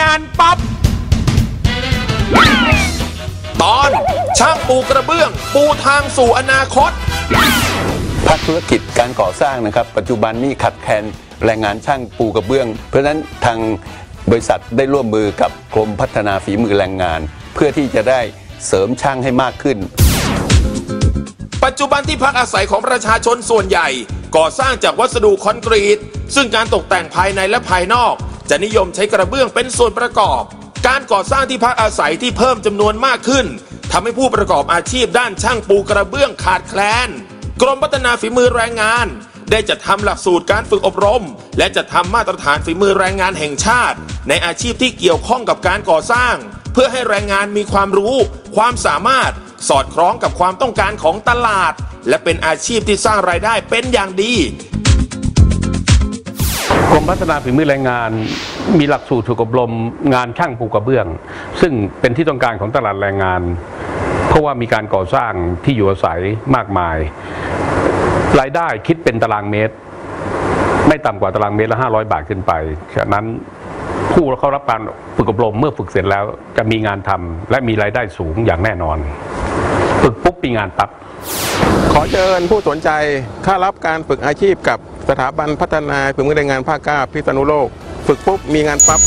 งานปับ๊บตอนช่างปูกระเบื้อง ปูทางสู่อนาคตภาคธุรกิจการก่อสร้างนะครับ ปัจจุบันนี้ขัดแคลนแรงงานช่างปูกระเบื้อง เพราะฉะนั้นทางบริษัทได้ร่วมมือกับกรมพัฒนาฝีมือแรงงาน เพื่อที่จะได้เสริมช่างให้มากขึ้น ปัจจุบันที่พักอาศัยของประชาชนส่วนใหญ่ ก่อสร้างจากวัสดุคอนกรีต ซึ่งการตกแต่งภายในและภายนอก จะนิยมใช้กระเบื้องเป็นส่วนประกอบ การก่อสร้างที่พักอาศัยที่เพิ่มจำนวนมากขึ้นทำให้ผู้ประกอบอาชีพด้านช่างปูกระเบื้องขาดแคลน กรมพัฒนาฝีมือแรงงาน ได้จัดทำหลักสูตรการฝึกอบรม และจัดทำมาตรฐานฝีมือแรงงานแห่งชาติ ในอาชีพที่เกี่ยวข้องกับการก่อสร้าง เพื่อให้แรงงานมีความรู้ ความสามารถสอดคล้องกับความต้องการของตลาด และเป็นอาชีพที่สร้างรายได้เป็นอย่างดี รมพัฒนาฝีมือแรงงาน มีหลักสูตรฝึกอบรมงานช่างปูกระเบื้อง ซึ่งเป็นที่ต้องการของตลาดแรงงาน เพราะว่ามีการก่อสร้างที่อยู่อาศัยมากมาย รายได้คิดเป็นตารางเมตร ไม่ต่ำกว่าตารางเมตรละ500 บาทขึ้นไป ฉะนั้นผู้เข้ารับการฝึกอบรมเมื่อฝึกเสร็จแล้วจะมีงานทำและมีรายได้สูงอย่างแน่นอน ฝึกปุ๊บมีงานปั๊บ ขอเชิญผู้สนใจเข้ารับการฝึกอาชีพกับสถาบันพัฒนาฝีมือแรงงานภาคเก้าพิษณุโลก ฝึกปุ๊บมีงานปั๊บ